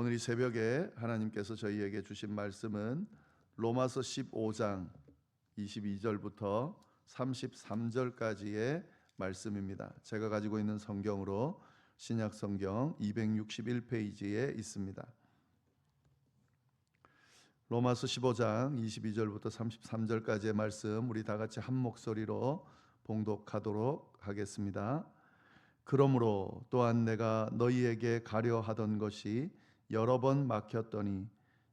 오늘 이 새벽에 하나님께서 저희에게 주신 말씀은 로마서 15장 22절부터 33절까지의 말씀입니다. 제가 가지고 있는 성경으로 신약 성경 261페이지에 있습니다. 로마서 15장 22절부터 33절까지의 말씀 우리 다 같이 한 목소리로 봉독하도록 하겠습니다. 그러므로 또한 내가 너희에게 가려 하던 것이 여러 번 막혔더니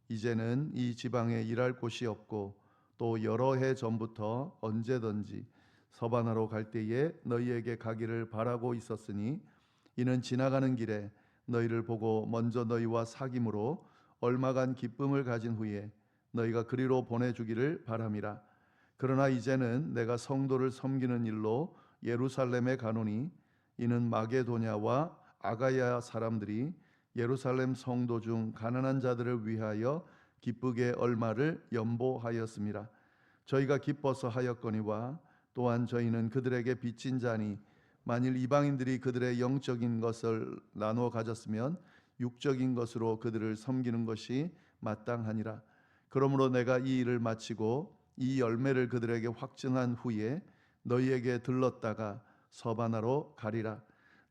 이제는 이 지방에 일할 곳이 없고 또 여러 해 전부터 언제든지 서바나로 갈 때에 너희에게 가기를 바라고 있었으니 이는 지나가는 길에 너희를 보고 먼저 너희와 사귐으로 얼마간 기쁨을 가진 후에 너희가 그리로 보내주기를 바람이라. 그러나 이제는 내가 성도를 섬기는 일로 예루살렘에 가노니 이는 마게도냐와 아가야 사람들이 예루살렘 성도 중 가난한 자들을 위하여 기쁘게 얼마를 연보하였습니다. 저희가 기뻐서 하였거니와 또한 저희는 그들에게 빚진 자니 만일 이방인들이 그들의 영적인 것을 나누어 가졌으면 육적인 것으로 그들을 섬기는 것이 마땅하니라. 그러므로 내가 이 일을 마치고 이 열매를 그들에게 확증한 후에 너희에게 들렀다가 서바나로 가리라.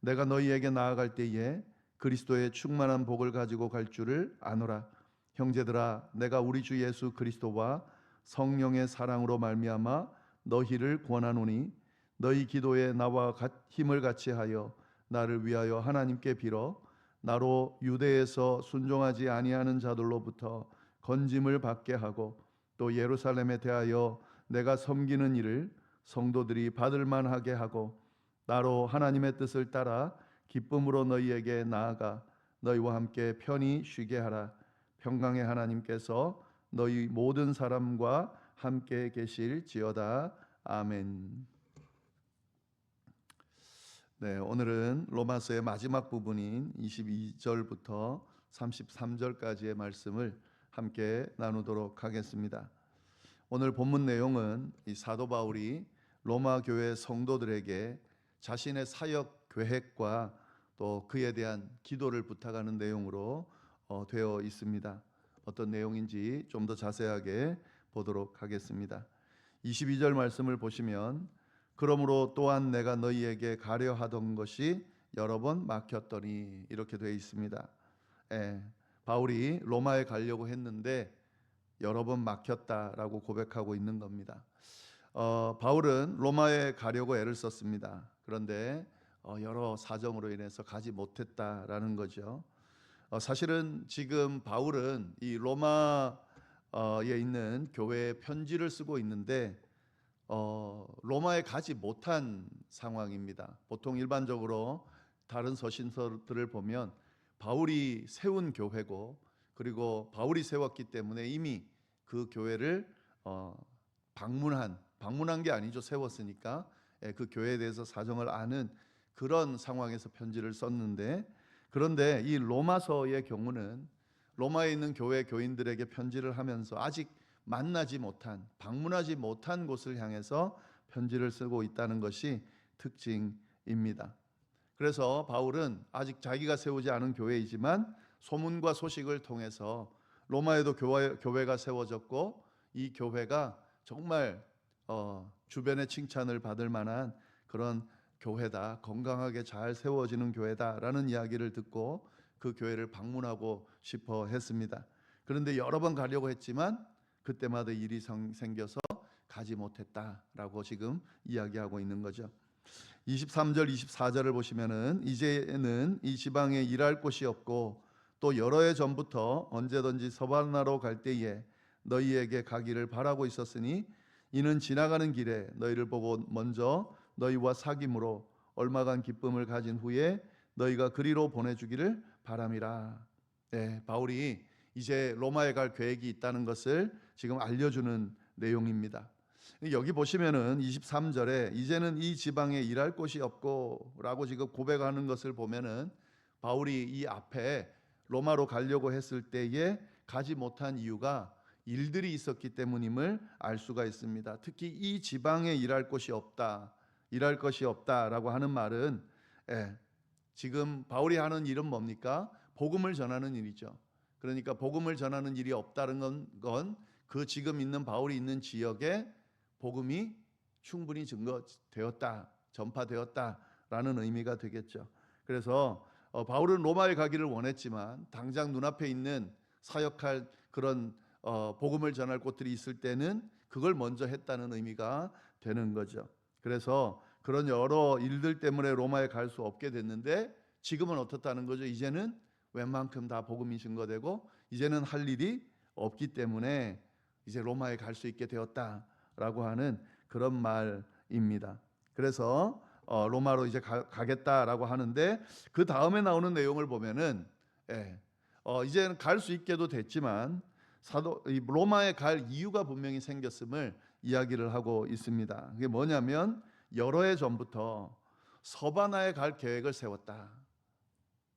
내가 너희에게 나아갈 때에 그리스도의 충만한 복을 가지고 갈 줄을 아노라. 형제들아, 내가 우리 주 예수 그리스도와 성령의 사랑으로 말미암아 너희를 권하노니 너희 기도에 나와 힘을 같이 하여 나를 위하여 하나님께 빌어 나로 유대에서 순종하지 아니하는 자들로부터 건짐을 받게 하고 또 예루살렘에 대하여 내가 섬기는 일을 성도들이 받을 만하게 하고 나로 하나님의 뜻을 따라 기쁨으로 너희에게 나아가 너희와 함께 편히 쉬게 하라 평강의 하나님께서 너희 모든 사람과 함께 계실지어다 아멘. 네, 오늘은 로마서의 마지막 부분인 22절부터 33절까지의 말씀을 함께 나누도록 하겠습니다. 오늘 본문 내용은 이 사도 바울이 로마 교회 성도들에게 자신의 사역 계획과 또 그에 대한 기도를 부탁하는 내용으로 어, 되어 있습니다. 어떤 내용인지 좀 더 자세하게 보도록 하겠습니다. 22절 말씀을 보시면 그러므로 또한 내가 너희에게 가려 하던 것이 여러 번 막혔더니 이렇게 되어 있습니다. 예, 바울이 로마에 가려고 했는데 여러 번 막혔다라고 고백하고 있는 겁니다. 어, 바울은 로마에 가려고 애를 썼습니다. 그런데 어, 여러 사정으로 인해서 가지 못했다라는 거죠. 어, 사실은 지금 바울은 이 로마에 있는 교회에 편지를 쓰고 있는데 어, 로마에 가지 못한 상황입니다. 보통 일반적으로 다른 서신서들을 보면 바울이 세운 교회고 그리고 바울이 세웠기 때문에 이미 그 교회를 어, 방문한 방문한 게 아니죠 세웠으니까 예, 그 교회에 대해서 사정을 아는 그런 상황에서 편지를 썼는데 그런데 이 로마서의 경우는 로마에 있는 교회 교인들에게 편지를 하면서 아직 만나지 못한 방문하지 못한 곳을 향해서 편지를 쓰고 있다는 것이 특징입니다. 그래서 바울은 아직 자기가 세우지 않은 교회이지만 소문과 소식을 통해서 로마에도 교회, 교회가 세워졌고 이 교회가 정말 어, 주변의 칭찬을 받을 만한 그런 교회다 건강하게 잘 세워지는 교회다라는 이야기를 듣고 그 교회를 방문하고 싶어 했습니다. 그런데 여러 번 가려고 했지만 그때마다 일이 생겨서 가지 못했다라고 지금 이야기하고 있는 거죠. 23절 24절을 보시면은 이제는 이 지방에 일할 곳이 없고 또 여러 해 전부터 언제든지 서바나로 갈 때에 너희에게 가기를 바라고 있었으니 이는 지나가는 길에 너희를 보고 먼저 너희와 사귐으로 얼마간 기쁨을 가진 후에 너희가 그리로 보내주기를 바람이라. 네, 바울이 이제 로마에 갈 계획이 있다는 것을 지금 알려주는 내용입니다. 여기 보시면은 23절에 이제는 이 지방에 일할 곳이 없고라고 지금 고백하는 것을 보면은 바울이 이 앞에 로마로 가려고 했을 때에 가지 못한 이유가 일들이 있었기 때문임을 알 수가 있습니다. 특히 이 지방에 일할 곳이 없다, 일할 것이 없다라고 하는 말은 예, 지금 바울이 하는 일은 뭡니까? 복음을 전하는 일이죠. 그러니까 복음을 전하는 일이 없다는 건 그 지금 있는 바울이 있는 지역에 복음이 충분히 증거되었다, 전파되었다라는 의미가 되겠죠. 그래서 어, 바울은 로마에 가기를 원했지만 당장 눈앞에 있는 사역할 그런 어, 복음을 전할 곳들이 있을 때는 그걸 먼저 했다는 의미가 되는 거죠. 그래서 그런 여러 일들 때문에 로마에 갈 수 없게 됐는데 지금은 어떻다는 거죠? 이제는 웬만큼 다 복음이 증거되고 이제는 할 일이 없기 때문에 이제 로마에 갈 수 있게 되었다라고 하는 그런 말입니다. 그래서 어, 로마로 이제 가, 가겠다라고 하는데 그 다음에 나오는 내용을 보면은 예, 어, 이제는 갈 수 있게도 됐지만 사도 이 로마에 갈 이유가 분명히 생겼음을 이야기를 하고 있습니다. 그게 뭐냐면 여러 해 전부터 서바나에 갈 계획을 세웠다.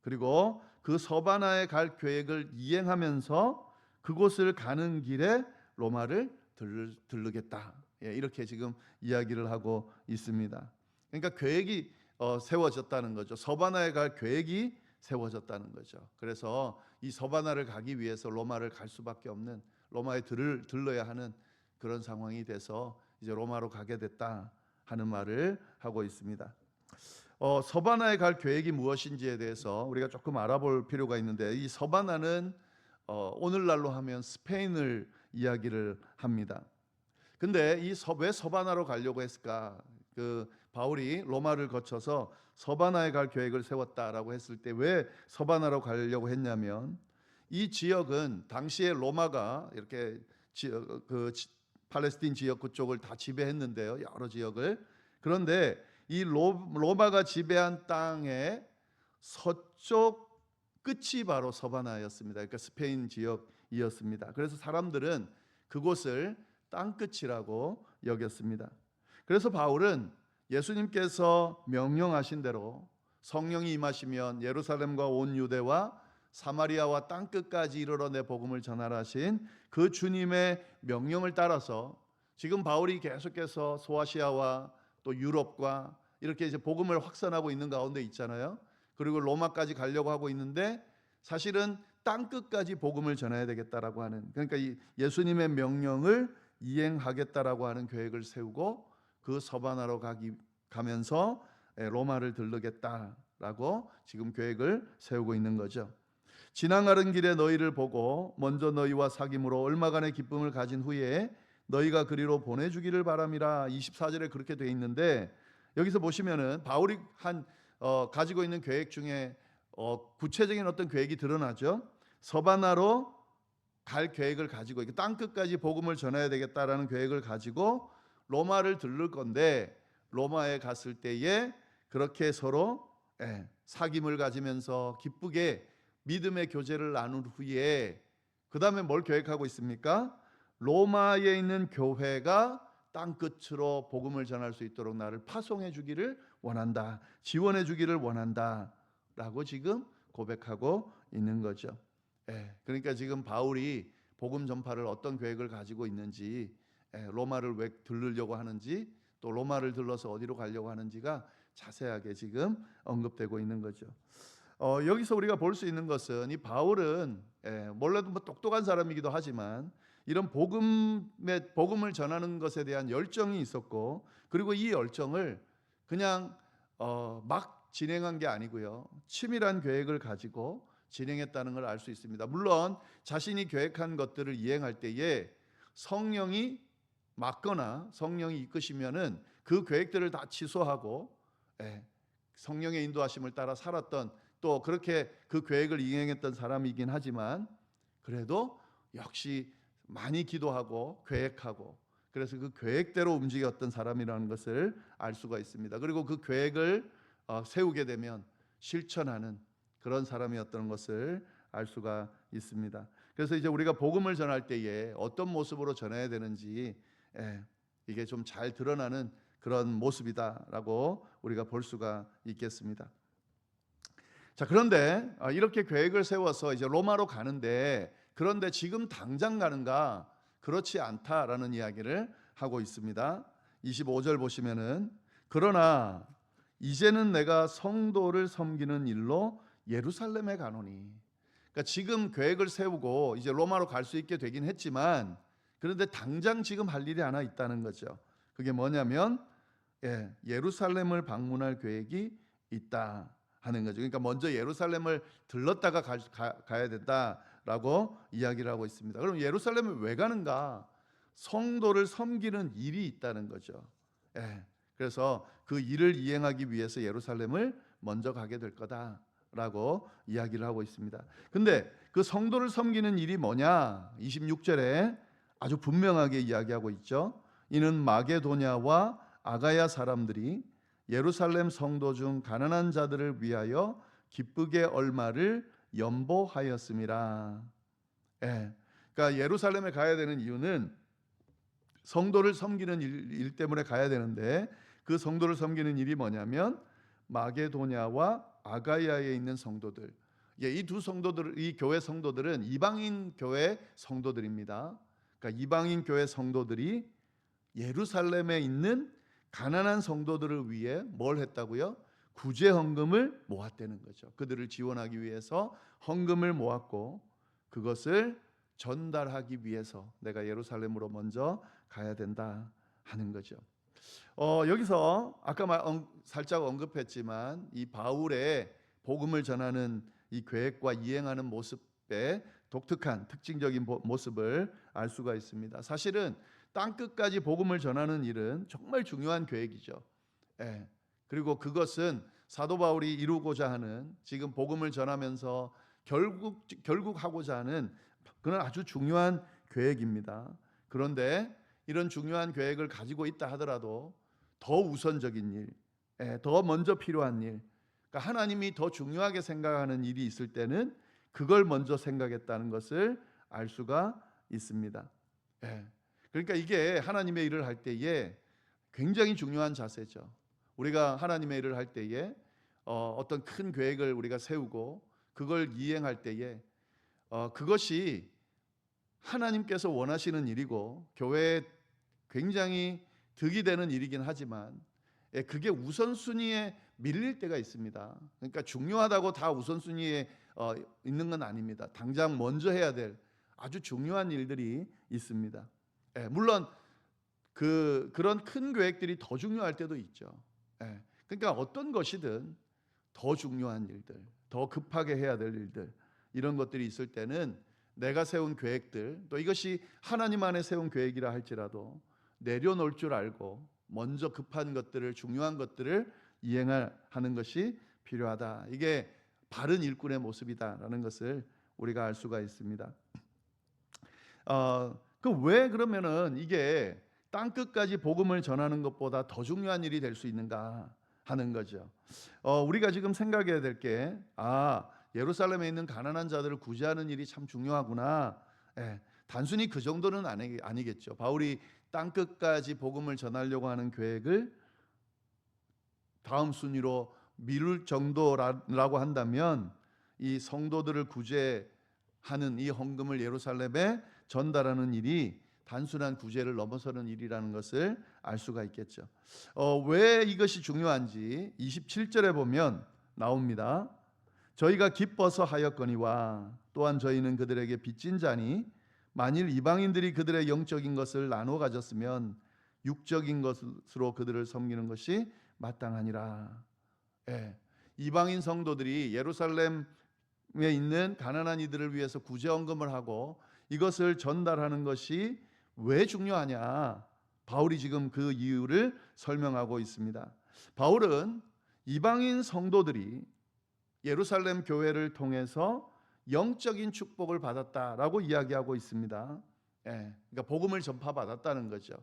그리고 그 서바나에 갈 계획을 이행하면서 그곳을 가는 길에 로마를 들, 들르 겠다. 예, 이렇게 지금 이야기를 하고 있습니다. 그러니까 계획이 어, 세워졌다는 거죠. 서바나에 갈 계획이 세워졌다는 거죠. 그래서 이 서바나를 가기 위해서 로마를 갈 수밖에 없는 로마에 들, 들러야 하는 그런 상황이 돼서 이제 로마로 가게 됐다 하는 말을 하고 있습니다. 어, 서바나에 갈 계획이 무엇인지에 대해서 우리가 조금 알아볼 필요가 있는데 이 서바나는 어, 오늘날로 하면 스페인을 이야기를 합니다. 근데 이 왜 서바나로 가려고 했을까? 그 바울이 로마를 거쳐서 서바나에 갈 계획을 세웠다라고 했을 때 왜 서바나로 가려고 했냐면 이 지역은 당시에 로마가 이렇게 지, 그 지, 팔레스틴 지역 그쪽을 다 지배했는데요. 여러 지역을. 그런데 이 로, 로마가 지배한 땅의 서쪽 끝이 바로 서바나였습니다. 그러니까 스페인 지역이었습니다. 그래서 사람들은 그곳을 땅끝이라고 여겼습니다. 그래서 바울은 예수님께서 명령하신 대로 성령이 임하시면 예루살렘과 온 유대와 사마리아와 땅 끝까지 이르러 내 복음을 전하라 하신 그 주님의 명령을 따라서 지금 바울이 계속해서 소아시아와 또 유럽과 이렇게 이제 복음을 확산하고 있는 가운데 있잖아요. 그리고 로마까지 가려고 하고 있는데 사실은 땅 끝까지 복음을 전해야 되겠다라고 하는 그러니까 이 예수님의 명령을 이행하겠다라고 하는 계획을 세우고 그 서바나로 가기 가면서 로마를 들르겠다라고 지금 계획을 세우고 있는 거죠. 지나가는 길에 너희를 보고 먼저 너희와 사귐으로 얼마간의 기쁨을 가진 후에 너희가 그리로 보내주기를 바람이라 24절에 그렇게 돼 있는데 여기서 보시면은 바울이 한 어, 가지고 있는 계획 중에 어, 구체적인 어떤 계획이 드러나죠. 서바나로 갈 계획을 가지고 땅 끝까지 복음을 전해야 되겠다라는 계획을 가지고 로마를 들를 건데 로마에 갔을 때에 그렇게 서로 예, 사귐을 가지면서 기쁘게 믿음의 교제를 나눈 후에 그 다음에 뭘 계획하고 있습니까? 로마에 있는 교회가 땅 끝으로 복음을 전할 수 있도록 나를 파송해 주기를 원한다. 지원해 주기를 원한다 라고 지금 고백하고 있는 거죠. 예, 그러니까 지금 바울이 복음 전파를 어떤 계획을 가지고 있는지 예, 로마를 왜 들르려고 하는지 또 로마를 들러서 어디로 가려고 하는지가 자세하게 지금 언급되고 있는 거죠. 어, 여기서 우리가 볼 수 있는 것은 이 바울은 예, 몰라도 뭐 똑똑한 사람이기도 하지만 이런 복음의 복음을 전하는 것에 대한 열정이 있었고 그리고 이 열정을 그냥 어, 막 진행한 게 아니고요 치밀한 계획을 가지고 진행했다는 걸 알 수 있습니다. 물론 자신이 계획한 것들을 이행할 때에 성령이 막거나 성령이 이끄시면은 그 계획들을 다 취소하고 예, 성령의 인도하심을 따라 살았던 또 그렇게 그 계획을 이행했던 사람이긴 하지만 그래도 역시 많이 기도하고 계획하고 그래서 그 계획대로 움직였던 사람이라는 것을 알 수가 있습니다. 그리고 그 계획을 어, 세우게 되면 실천하는 그런 사람이었던 것을 알 수가 있습니다. 그래서 이제 우리가 복음을 전할 때에 어떤 모습으로 전해야 되는지 예, 이게 좀 잘 드러나는 그런 모습이다라고 우리가 볼 수가 있겠습니다. 자 그런데 아, 이렇게 계획을 세워서 이제 로마로 가는데 그런데 지금 당장 가는가 그렇지 않다라는 이야기를 하고 있습니다. 25절 보시면은 그러나 이제는 내가 성도를 섬기는 일로 예루살렘에 가노니 그러니까 지금 계획을 세우고 이제 로마로 갈 수 있게 되긴 했지만 그런데 당장 지금 할 일이 하나 있다는 거죠. 그게 뭐냐면 예, 예루살렘을 방문할 계획이 있다 하는 거죠. 그러니까 먼저 예루살렘을 들렀다가 가, 가, 가 야 된다라고 이야기를 하고 있습니다. 그럼 예루살렘을 왜 가는가? 성도를 섬기는 일이 있다는 거죠. 예, 그래서 그 일을 이행하기 위해서 예루살렘을 먼저 가게 될 거다라고 이야기를 하고 있습니다. 근데 그 성도를 섬기는 일이 뭐냐? 26절에 아주 분명하게 이야기하고 있죠. 이는 마게도냐와 아가야 사람들이 예루살렘 성도 중 가난한 자들을 위하여 기쁘게 얼마를 연보하였음이라. 예. 그러니까 예루살렘에 가야 되는 이유는 성도를 섬기는 일, 일 때문에 가야 되는데 그 성도를 섬기는 일이 뭐냐면 마게도냐와 아가야에 있는 성도들. 예, 이두 성도들, 이 교회 성도들은 이방인 교회 성도들입니다. 그러니까 이방인 교회 성도들이 예루살렘에 있는 가난한 성도들을 위해 뭘 했다고요? 구제 헌금을 모았다는 거죠. 그들을 지원하기 위해서 헌금을 모았고 그것을 전달하기 위해서 내가 예루살렘으로 먼저 가야 된다 하는 거죠. 어, 여기서 아까 말, 언, 살짝 언급했지만 이 바울의 복음을 전하는 이 계획과 이행하는 모습의 독특한 특징적인 보- 모습을 알 수가 있습니다. 사실은 땅 끝까지 복음을 전하는 일은 정말 중요한 계획이죠. 예. 그리고 그것은 사도 바울이 이루고자 하는 지금 복음을 전하면서 결국 결국 하고자 하는 그런 아주 중요한 계획입니다. 그런데 이런 중요한 계획을 가지고 있다 하더라도 더 우선적인 일, 예, 더 먼저 필요한 일, 그러니까 하나님이 더 중요하게 생각하는 일이 있을 때는 그걸 먼저 생각했다는 것을 알 수가 있습니다. 예. 그러니까 이게 하나님의 일을 할 때에 굉장히 중요한 자세죠. 우리가 하나님의 일을 할 때에 어, 어떤 큰 계획을 우리가 세우고 그걸 이행할 때에 어, 그것이 하나님께서 원하시는 일이고 교회에 굉장히 득이 되는 일이긴 하지만 예, 그게 우선순위에 밀릴 때가 있습니다. 그러니까 중요하다고 다 우선순위에 어, 있는 건 아닙니다. 당장 먼저 해야 될 아주 중요한 일들이 있습니다. 예, 물론 그 그런 큰 계획들이 더 중요할 때도 있죠. 예, 그러니까 어떤 것이든 더 중요한 일들, 더 급하게 해야 될 일들 이런 것들이 있을 때는 내가 세운 계획들 또 이것이 하나님 안에 세운 계획이라 할지라도 내려놓을 줄 알고 먼저 급한 것들을 중요한 것들을 이행하는 것이 필요하다. 이게 바른 일꾼의 모습이다라는 것을 우리가 알 수가 있습니다. 어, 그 왜 그러면은 이게 땅 끝까지 복음을 전하는 것보다 더 중요한 일이 될 수 있는가 하는 거죠. 어, 우리가 지금 생각해야 될 게 아, 예루살렘에 있는 가난한 자들을 구제하는 일이 참 중요하구나. 예, 단순히 그 정도는 아니, 아니겠죠. 바울이 땅 끝까지 복음을 전하려고 하는 계획을 다음 순위로 미룰 정도라고 한다면 이 성도들을 구제하는 이 헌금을 예루살렘에 전달하는 일이 단순한 구제를 넘어서는 일이라는 것을 알 수가 있겠죠. 어, 왜 이것이 중요한지 27절에 보면 나옵니다. 저희가 기뻐서 하였거니와 또한 저희는 그들에게 빚진 자니 만일 이방인들이 그들의 영적인 것을 나눠 가졌으면 육적인 것으로 그들을 섬기는 것이 마땅하니라. 예. 이방인 성도들이 예루살렘에 있는 가난한 이들을 위해서 구제 헌금을 하고 이것을 전달하는 것이 왜 중요하냐? 바울이 지금 그 이유를 설명하고 있습니다. 바울은 이방인 성도들이 예루살렘 교회를 통해서 영적인 축복을 받았다라고 이야기하고 있습니다. 예, 그러니까 복음을 전파받았다는 거죠.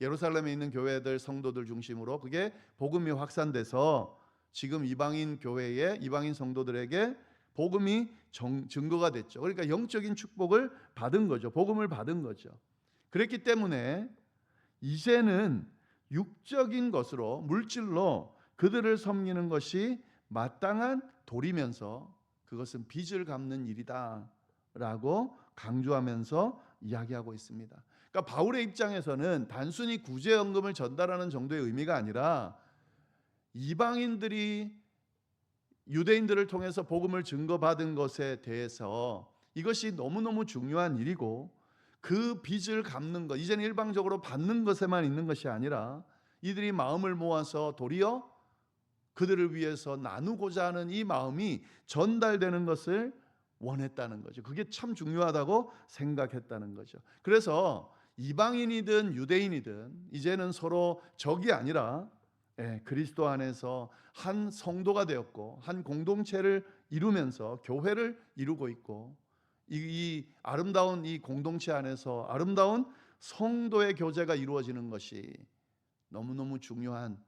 예루살렘에 있는 교회들 성도들 중심으로 그게 복음이 확산돼서 지금 이방인 교회에 이방인 성도들에게 복음이 정, 증거가 됐죠. 그러니까 영적인 축복을 받은 거죠. 복음을 받은 거죠. 그랬기 때문에 이제는 육적인 것으로 물질로 그들을 섬기는 것이 마땅한 도리면서 그것은 빚을 갚는 일이다라고 강조하면서 이야기하고 있습니다. 그러니까 바울의 입장에서는 단순히 구제연금을 전달하는 정도의 의미가 아니라 이방인들이 유대인들을 통해서 복음을 증거받은 것에 대해서 이것이 너무너무 중요한 일이고 그 빚을 갚는 것, 이제는 일방적으로 받는 것에만 있는 것이 아니라 이들이 마음을 모아서 도리어 그들을 위해서 나누고자 하는 이 마음이 전달되는 것을 원했다는 거죠. 그게 참 중요하다고 생각했다는 거죠. 그래서 이방인이든 유대인이든 이제는 서로 적이 아니라 예, 그리스도 안에서 한 성도가 되었고 한 공동체를 이루면서 교회를 이루고 있고 이, 이 아름다운 이 공동체 안에서 아름다운 성도의 교제가 이루어지는 것이 너무너무 중요한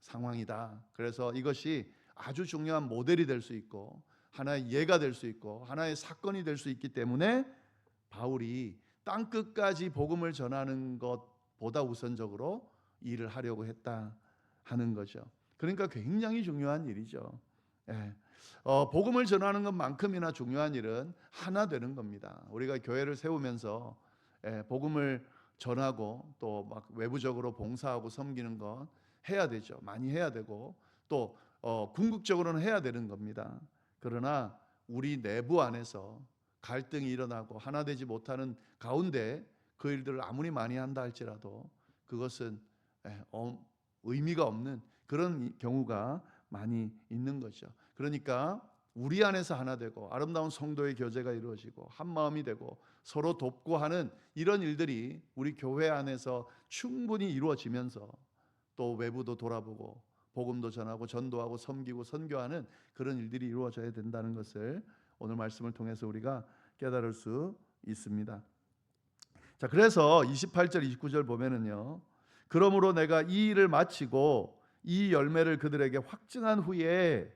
상황이다. 그래서 이것이 아주 중요한 모델이 될 수 있고 하나의 예가 될 수 있고 하나의 사건이 될 수 있기 때문에 바울이 땅 끝까지 복음을 전하는 것보다 우선적으로 일을 하려고 했다 하는 거죠. 그러니까 굉장히 중요한 일이죠. 예. 어, 복음을 전하는 것만큼이나 중요한 일은 하나 되는 겁니다. 우리가 교회를 세우면서 예, 복음을 전하고 또 막 외부적으로 봉사하고 섬기는 것 해야 되죠. 많이 해야 되고 또 어, 궁극적으로는 해야 되는 겁니다. 그러나 우리 내부 안에서 갈등이 일어나고 하나 되지 못하는 가운데 그 일들을 아무리 많이 한다 할지라도 그것은 예, 어, 의미가 없는 그런 경우가 많이 있는 거죠. 그러니까 우리 안에서 하나 되고 아름다운 성도의 교제가 이루어지고 한 마음이 되고 서로 돕고 하는 이런 일들이 우리 교회 안에서 충분히 이루어지면서 또 외부도 돌아보고 복음도 전하고 전도하고 섬기고 선교하는 그런 일들이 이루어져야 된다는 것을 오늘 말씀을 통해서 우리가 깨달을 수 있습니다. 자, 그래서 28절 29절 보면은요. 그러므로 내가 이 일을 마치고 이 열매를 그들에게 확증한 후에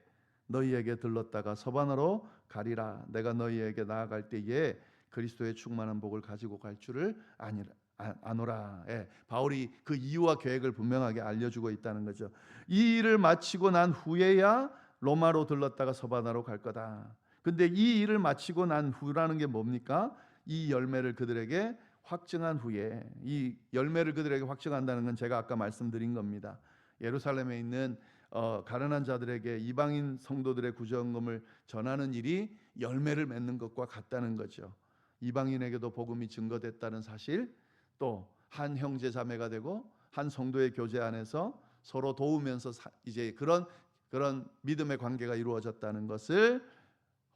너희에게 들렀다가 서반으로 가리라. 내가 너희에게 나아갈 때에 그리스도의 충만한 복을 가지고 갈 줄을 아니라 아- 아노라. 예, 바울이 그 이유와 계획을 분명하게 알려주고 있다는 거죠. 이 일을 마치고 난 후에야 로마로 들렀다가 서바나로 갈 거다. 근데 이 일을 마치고 난 후라는 게 뭡니까? 이 열매를 그들에게 확증한 후에 이 열매를 그들에게 확증한다는 건 제가 아까 말씀드린 겁니다. 예루살렘에 있는 어, 가난한 자들에게 이방인 성도들의 구정금을 전하는 일이 열매를 맺는 것과 같다는 거죠. 이방인에게도 복음이 증거됐다는 사실, 또 한 형제 자매가 되고 한 성도의 교제 안에서 서로 도우면서 사- 이제 그런 그런 믿음의 관계가 이루어졌다는 것을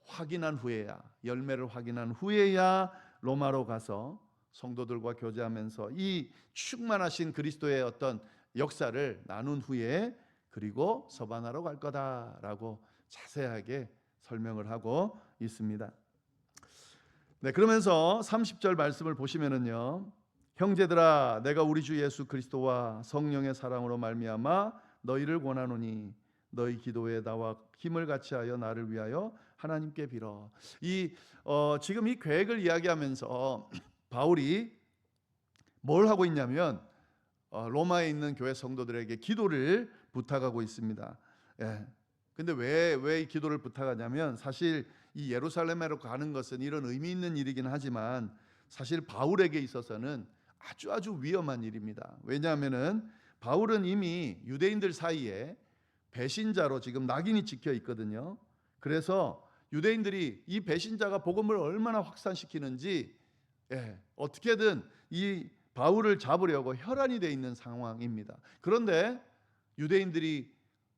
확인한 후에야 열매를 확인한 후에야 로마로 가서 성도들과 교제하면서 이 충만하신 그리스도의 어떤 역사를 나눈 후에 그리고 서바나로 갈 거다라고 자세하게 설명을 하고 있습니다. 네, 그러면서 30절 말씀을 보시면은요. 형제들아 내가 우리 주 예수 그리스도와 성령의 사랑으로 말미암아 너희를 권하노니 너희 기도에 나와 힘을 같이 하여 나를 위하여 하나님께 빌어. 이 어, 지금 이 계획을 이야기하면서 바울이 뭘 하고 있냐면 어, 로마에 있는 교회 성도들에게 기도를 부탁하고 있습니다. 예. 근데 왜 왜 이 기도를 부탁하냐면 사실 이 예루살렘으로 가는 것은 이런 의미 있는 일이긴 하지만 사실 바울에게 있어서는 아주 아주 위험한 일입니다. 왜냐하면은 바울은 이미 유대인들 사이에 배신자로 지금 낙인이 찍혀 있거든요. 그래서 유대인들이 이 배신자가 복음을 얼마나 확산시키는지 예, 어떻게든 이 바울을 잡으려고 혈안이 돼 있는 상황입니다. 그런데 유대인들이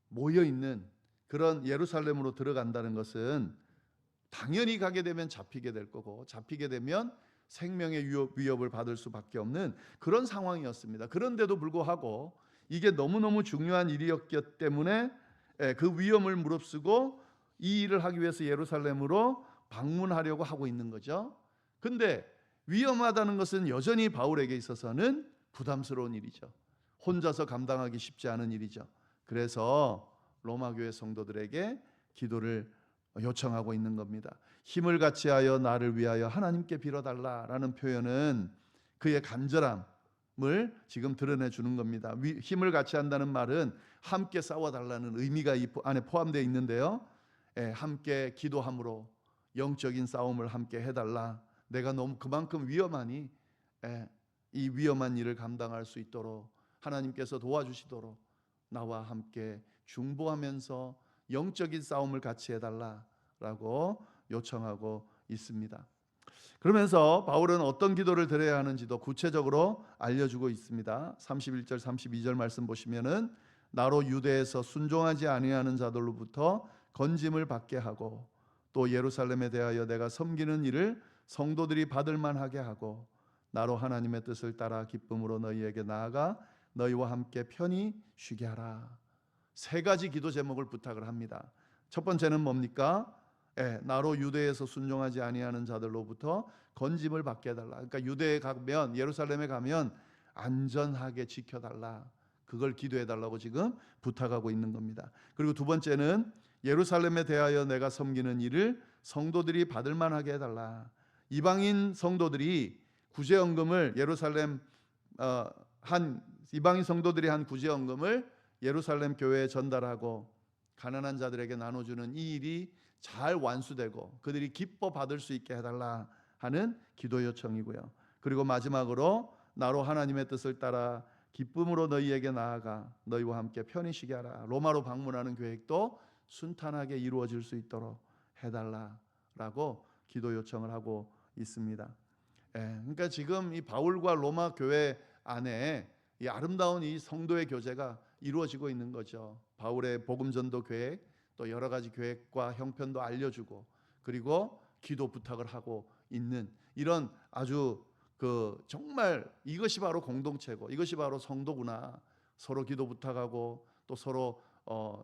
모여 있는 그런 예루살렘으로 들어간다는 것은 당연히 가게 되면 잡히게 될 거고 잡히게 되면 생명의 위협, 위협을 받을 수밖에 없는 그런 상황이었습니다. 그런데도 불구하고 이게 너무너무 중요한 일이었기 때문에 예, 그 위험을 무릅쓰고 이 일을 하기 위해서 예루살렘으로 방문하려고 하고 있는 거죠. 근데 위험하다는 것은 여전히 바울에게 있어서는 부담스러운 일이죠. 혼자서 감당하기 쉽지 않은 일이죠. 그래서 로마 교회 성도들에게 기도를 요청하고 있는 겁니다. 힘을 같이 하여 나를 위하여 하나님께 빌어달라라는 표현은 그의 간절함을 지금 드러내 주는 겁니다. 위- 힘을 같이 한다는 말은 함께 싸워달라는 의미가 안에 포함되어 있는데요. 예, 함께 기도함으로 영적인 싸움을 함께 해달라. 내가 너무 그만큼 위험하니 예, 이 위험한 일을 감당할 수 있도록 하나님께서 도와주시도록 나와 함께 중보하면서 영적인 싸움을 같이 해달라라고 요청하고 있습니다. 그러면서 바울은 어떤 기도를 드려야 하는지도 구체적으로 알려주고 있습니다. 31절 32절 말씀 보시면은 나로 유대에서 순종하지 아니하는 자들로부터 건짐을 받게 하고 또 예루살렘에 대하여 내가 섬기는 일을 성도들이 받을 만하게 하고 나로 하나님의 뜻을 따라 기쁨으로 너희에게 나아가 너희와 함께 편히 쉬게 하라. 세 가지 기도 제목을 부탁을 합니다. 첫 번째는 뭡니까? 예, 나로 유대에서 순종하지 아니하는 자들로부터 건짐을 받게 해달라. 그러니까 유대에 가면 예루살렘에 가면 안전하게 지켜달라. 그걸 기도해달라고 지금 부탁하고 있는 겁니다. 그리고 두 번째는 예루살렘에 대하여 내가 섬기는 일을 성도들이 받을 만하게 해달라. 이방인 성도들이 구제연금을 예루살렘 어, 한 이방인 성도들이 한 구제연금을 예루살렘 교회에 전달하고 가난한 자들에게 나눠주는 이 일이 잘 완수되고 그들이 기뻐 받을 수 있게 해달라 하는 기도 요청이고요. 그리고 마지막으로 나로 하나님의 뜻을 따라 기쁨으로 너희에게 나아가 너희와 함께 편히 쉬게 하라. 로마로 방문하는 계획도 순탄하게 이루어질 수 있도록 해달라라고 기도 요청을 하고 있습니다. 예, 그러니까 지금 이 바울과 로마 교회 안에 이 아름다운 이 성도의 교제가 이루어지고 있는 거죠. 바울의 복음 전도 계획, 또 여러 가지 계획과 형편도 알려주고 그리고 기도 부탁을 하고 있는 이런 아주 그 정말 이것이 바로 공동체고 이것이 바로 성도구나 서로 기도 부탁하고 또 서로 어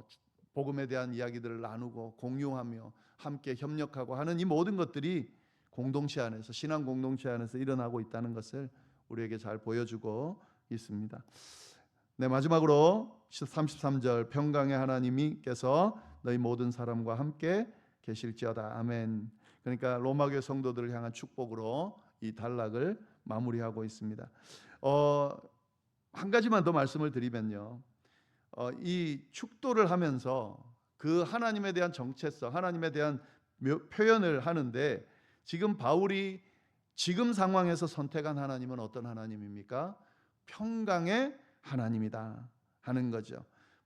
복음에 대한 이야기들을 나누고 공유하며 함께 협력하고 하는 이 모든 것들이 공동체 안에서 신앙 공동체 안에서 일어나고 있다는 것을 우리에게 잘 보여주고 있습니다. 네 마지막으로 33절 평강의 하나님이께서 너희 모든 사람과 함께 계실지어다 아멘. 그러니까 로마교회 성도들을 향한 축복으로 이 단락을 마무리하고 있습니다. 어, 한 가지만 더 말씀을 드리면요. 어, 이 축도를 하면서 그 하나님에 대한 정체성, 하나님에 대한 묘- 표현을 하는데 지금 바울이 지금 상황에서 선택한 하나님은 어떤 하나님입니까? 평강의 하나님이다 하는 거죠.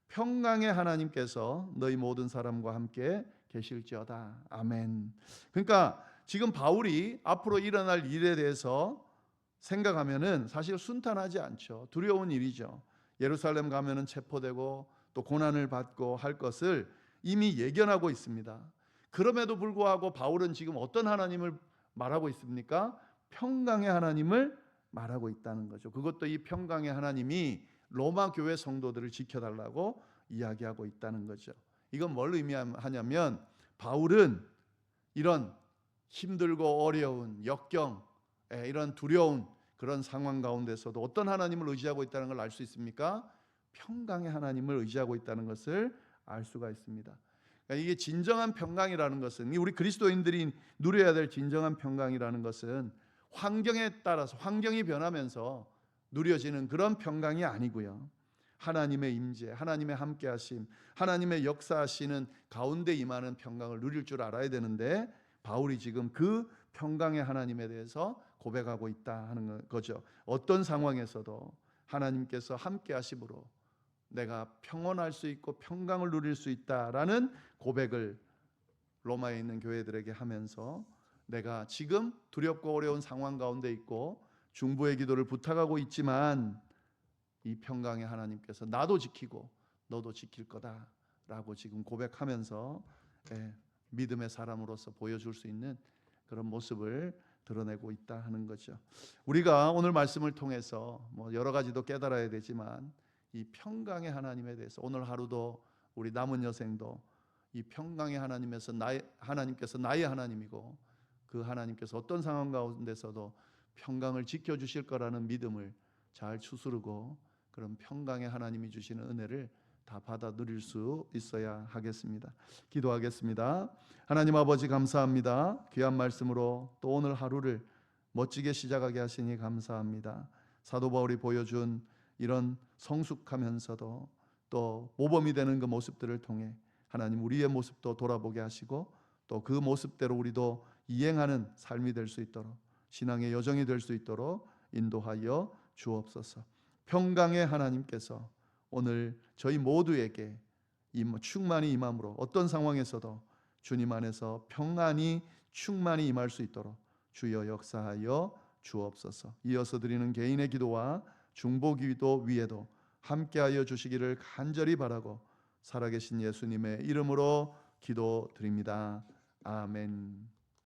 평강의 하나님께서 너희 모든 사람과 함께 계실지어다. 아멘. 그러니까 지금 바울이 앞으로 일어날 일에 대해서 생각하면은 사실 순탄하지 않죠. 두려운 일이죠. 예루살렘 가면은 체포되고 또 고난을 받고 할 것을 이미 예견하고 있습니다. 그럼에도 불구하고 바울은 지금 어떤 하나님을 말하고 있습니까? 평강의 하나님을 말하고 있다는 거죠. 그것도 이 평강의 하나님이 로마 교회 성도들을 지켜달라고 이야기하고 있다는 거죠. 이건 뭘 의미하냐면 바울은 이런 힘들고 어려운 역경, 예, 이런 두려운 그런 상황 가운데서도 어떤 하나님을 의지하고 있다는 걸 알 수 있습니까? 평강의 하나님을 의지하고 있다는 것을 알 수가 있습니다. 그러니까 이게 진정한 평강이라는 것은 우리 그리스도인들이 누려야 될 진정한 평강이라는 것은 환경에 따라서 환경이 변하면서 누려지는 그런 평강이 아니고요. 하나님의 임재, 하나님의 함께하심, 하나님의 역사하시는 가운데 임하는 평강을 누릴 줄 알아야 되는데 바울이 지금 그 평강의 하나님에 대해서 고백하고 있다 하는 거죠. 어떤 상황에서도 하나님께서 함께하심으로 내가 평온할 수 있고 평강을 누릴 수 있다라는 고백을 로마에 있는 교회들에게 하면서 내가 지금 두렵고 어려운 상황 가운데 있고 중보의 기도를 부탁하고 있지만 이 평강의 하나님께서 나도 지키고 너도 지킬 거다라고 지금 고백하면서 예, 믿음의 사람으로서 보여줄 수 있는 그런 모습을 드러내고 있다 하는 거죠. 우리가 오늘 말씀을 통해서 뭐 여러 가지도 깨달아야 되지만 이 평강의 하나님에 대해서 오늘 하루도 우리 남은 여생도 이 평강의 하나님에서 나의 하나님께서 나의 하나님이고 그 하나님께서 어떤 상황 가운데서도 평강을 지켜 주실 거라는 믿음을 잘 추스르고 그런 평강의 하나님이 주시는 은혜를 다 받아 누릴 수 있어야 하겠습니다. 기도하겠습니다. 하나님 아버지 감사합니다. 귀한 말씀으로 또 오늘 하루를 멋지게 시작하게 하시니 감사합니다. 사도 바울이 보여준 이런 성숙하면서도 또 모범이 되는 그 모습들을 통해 하나님 우리의 모습도 돌아보게 하시고 또 그 모습대로 우리도 이행하는 삶이 될 수 있도록 신앙의 여정이 될 수 있도록 인도하여 주옵소서. 평강의 하나님께서 오늘 저희 모두에게 임- 충만히 임함으로 어떤 상황에서도 주님 안에서 평안이 충만히 임할 수 있도록 주여 역사하여 주옵소서. 이어서 드리는 개인의 기도와 중보기도 위에도 함께하여 주시기를 간절히 바라고 살아계신 예수님의 이름으로 기도드립니다. 아멘.